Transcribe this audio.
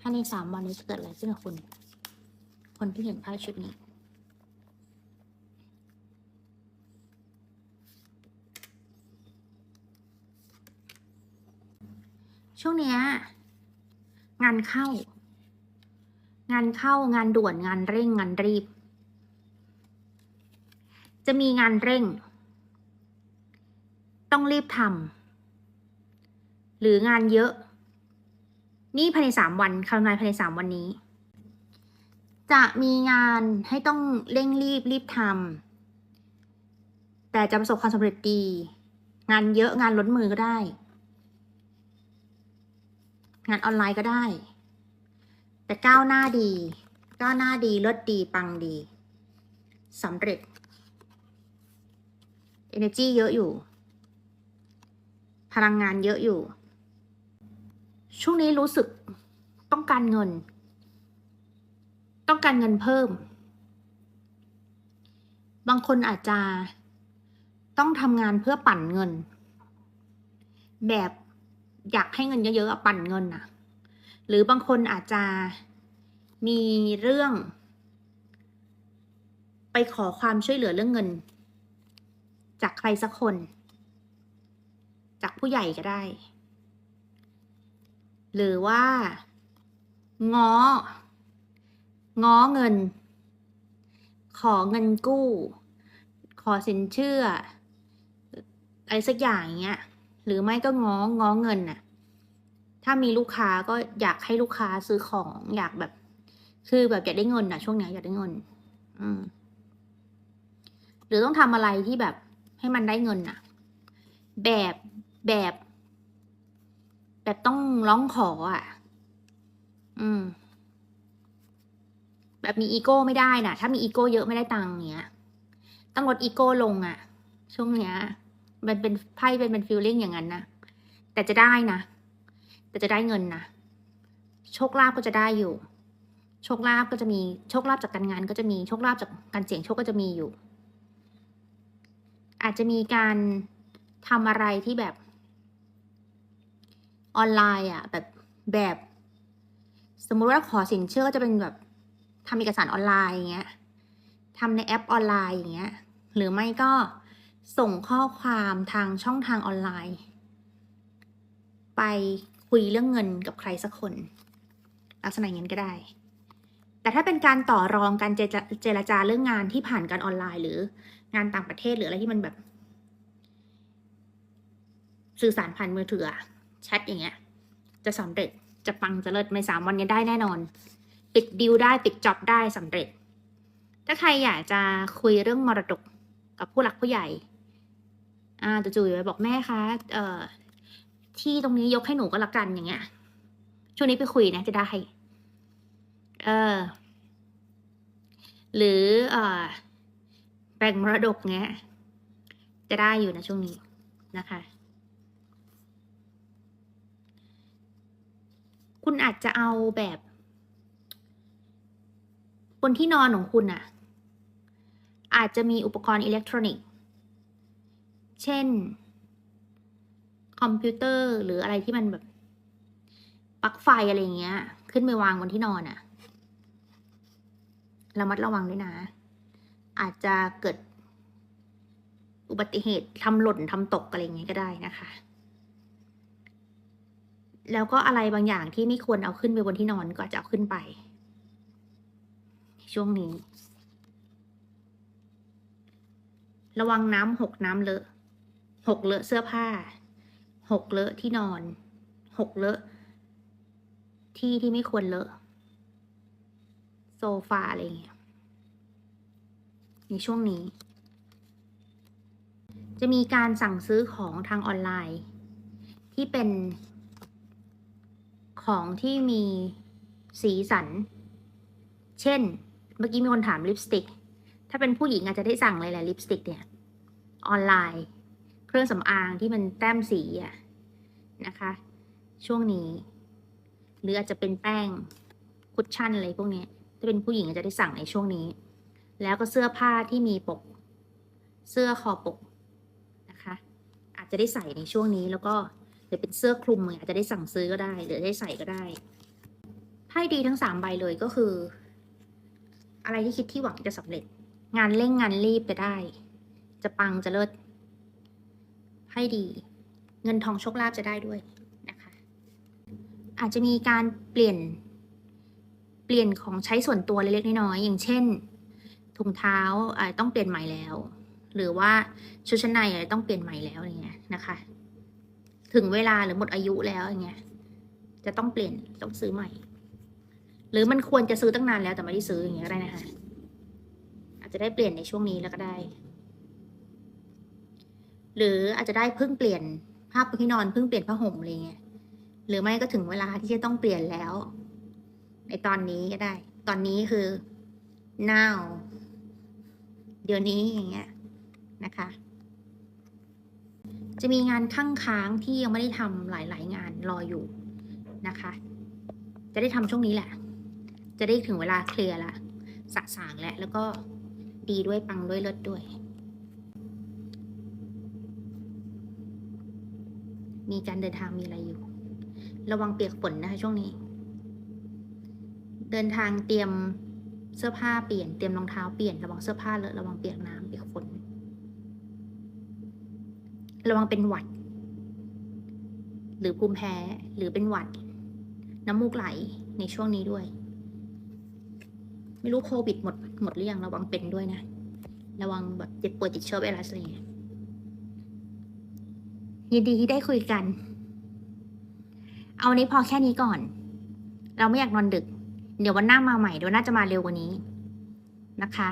ภาในสามวันนี้จะเกิดอะไรขึ้นกับคุณ คนที่เห็นไพ่ชุดนี้ ช่วงเนี้ยงานเข้า งานเข้างานด่วนงานเร่งงานรีบ จะมีงานเร่ง ต้องรีบทำหรืองานเยอะ นี่ภายในสามวันคำนายภายในสามวันนี้ จะมีงานให้ต้องเร่งรีบรีบทำแต่จะประสบความสำเร็จดี งานเยอะงานล้นมือก็ได้ งานออนไลน์ก็ได้ แต่ก้าวหน้าดี ก้าวหน้าดีเลิศดีปังดีสำเร็จ energy เยอะอยู่ พลังงานเยอะอยู่ ช่วงนี้รู้สึกต้องการเงิน ต้องการเงินเพิ่ม บางคนอาจจะต้องทำงานเพื่อปั่นเงิน แบบอยากให้เงินเยอะๆปั่นเงินน่ะ หรือบางคนอาจจะมีเรื่อง ไปขอความช่วยเหลือเรื่องเงิน จากใครสักคน จากผู้ใหญ่ก็ได้ หรือว่า ง้อ ง้อเงิน ขอเงินกู้ ขอสินเชื่อ อะไรสักอย่างเงี้ย หรือไม่ก็ง้อ ง้อเงินน่ะ ถ้ามีลูกค้าก็อยากให้ลูกค้าซื้อของ อยากแบบ คือแบบอยากได้เงินน่ะ ช่วงนี้อยากได้เงิน อืม หรือต้องทำอะไรที่แบบให้มันได้เงินน่ะ แบบ แบบ แบบต้องร้องขออะ อืม แบบมีอีโก้ไม่ได้น่ะถ้ามีอีโก้เยอะไม่ได้ตังค์เนี้ย ต้องลดอีโก้ลงอะ ช่วงเนี้ย มันเป็นไพ่เป็นเป็นฟีลลิ่งอย่างนั้นนะ แต่จะได้นะ แต่จะได้เงินนะ โชคลาภก็จะได้อยู่ โชคลาภก็จะมี โชคลาภจากการงานก็จะมี โชคลาภจากการเสี่ยงโชคก็จะมีอยู่ อาจจะมีการทำอะไรที่แบบ ออนไลน์อะแบบแบบ สมมุติว่าขอสินเชื่อก็จะเป็นแบบทำเอกสารออนไลน์อย่างเงี้ยทำในแอปออนไลน์อย่างเงี้ย หรือไม่ก็ส่งข้อความทางช่องทางออนไลน์ ไปคุยเรื่องเงินกับใครสักคน ลักษณะอย่างนั้นก็ได้ แต่ถ้าเป็นการต่อรองการเจรจาเจรจาเรื่องงานที่ผ่านการออนไลน์ หรืองานต่างประเทศหรืออะไรที่มันแบบ สื่อสารผ่านมือถือ แชทอย่างเงี้ย จะสำเร็จจะปังจะเลิศในสามวันนี้ได้แน่นอน ปิดดิวได้ปิดจ็อบได้สำเร็จ ถ้าใครอยากจะคุยเรื่องมรดกกับผู้หลักผู้ใหญ่ อ่าจู่ๆไปบอกแม่คะเอ่อที่ตรงนี้ยกให้หนูก็แล้วกันอย่างเงี้ยช่วงนี้ไปคุยนะจะได้ เออ หรือเอ่อแบ่งมรดกเงี้ย จะได้อยู่นะช่วงนี้นะคะ คุณอาจจะเอาแบบ บนที่นอนของคุณอะอาจจะมีอุปกรณ์อิเล็กทรอนิกส์ เช่น คอมพิวเตอร์หรืออะไรที่มันแบบปลั๊กไฟอะไรเงี้ย ขึ้นไปวางบนที่นอนอะระมัดระวังด้วยนะ อาจจะเกิดอุบัติเหตุทำหล่นทำตกอะไรเงี้ยก็ได้นะคะ แล้วก็อะไรบางอย่างที่ไม่ควรเอาขึ้นไปบนที่นอนก็จจะเอาขึ้นไป ช่วงนี้ ระวังน้ำหกน้ำเลอะหกเลอะเสื้อผ้าหกเลอะที่นอนหกเลอะ ที่ที่ไม่ควรเลอะ โซฟาอะไรอย่างเงี้ยในช่วงนี้ จะมีการสั่งซื้อของทางออนไลน์ ที่เป็น ของที่มีสีสัน เช่น เมื่อกี้มีคนถามลิปสติก ถ้าเป็นผู้หญิงอาจจะได้สั่งเลยแหละลิปสติกเนี่ย ออนไลน์ เครื่องสำอางที่มันแต้มสีอะนะคะ ช่วงนี้ หรืออาจจะเป็นแป้งคุชชั่นอะไรพวกนี้ถ้าเป็นผู้หญิงอาจจะได้สั่งในช่วงนี้ แล้วก็เสื้อผ้าที่มีปก เสื้อคอปกนะคะ อาจจะได้ใส่ในช่วงนี้แล้วก็ หรือเป็นเสื้อคลุมอาจจะได้สั่งซื้อก็ได้ หรือได้ใส่ก็ได้ไพ่ดีทั้งสามใบเลยก็คือ อะไรที่คิดที่หวังจะสำเร็จ งานเร่งงานรีบจะได้ จะปังจะเลิศไพ่ดี เงินทองโชคลาภจะได้ด้วยนะคะ อาจจะมีการเปลี่ยน เปลี่ยนของใช้ส่วนตัวเล็กๆน้อยๆอย่างเช่นถุงเท้าอาจต้องเปลี่ยนใหม่แล้ว หรือว่าชุดชั้นในอาจจะต้องเปลี่ยนใหม่แล้วอย่างเงี้ยนะคะ ถึงเวลาหรือหมดอายุแล้วอย่างเงี้ยจะต้องเปลี่ยนต้องซื้อใหม่ หรือมันควรจะซื้อตั้งนานแล้วแต่ไม่ได้ซื้ออย่างเงี้ยก็ได้นะคะอาจจะได้เปลี่ยนในช่วงนี้แล้วก็ได้ หรืออาจจะได้เพิ่งเปลี่ยนผ้าปูที่นอนเพิ่งเปลี่ยนผ้าห่มอะไรเงี้ยหรือไม่ก็ถึงเวลาที่จะต้องเปลี่ยนแล้ว ในตอนนี้ก็ได้ ตอนนี้คือ now เดี๋ยวนี้อย่างเงี้ยนะคะ จะมีงานข้างค้างที่ยังไม่ได้ทำหลาย ๆ งานรออยู่นะคะ จะได้ทำช่วงนี้แหละ จะได้ถึงเวลาเคลียร์ละสะสางแล้วแล้วก็ดีด้วยปังด้วยเลิศด้วย มีการเดินทางมีอะไรอยู่ ระวังเปียกฝนนะคะช่วงนี้ เดินทางเตรียมเสื้อผ้าเปลี่ยนเตรียมรองเท้าเปลี่ยนระวังเสื้อผ้าเลอะระวังเปียกน้ำเปียกฝน ระวังเป็นหวัด หรือภูมิแพ้หรือเป็นหวัด น้ำมูกไหลในช่วงนี้ด้วย ไม่รู้โควิดหมดหมดหรือยังระวังเป็นด้วยนะ ระวังแบบเจ็บป่วยติดเชื้อไวรัสอะไรเงี้ยยินดีที่ได้คุยกัน เอาวันนี้พอแค่นี้ก่อน เราไม่อยากนอนดึก เดี๋ยววันหน้ามาใหม่เดี๋ยวน่าจะมาเร็วกว่านี้นะคะ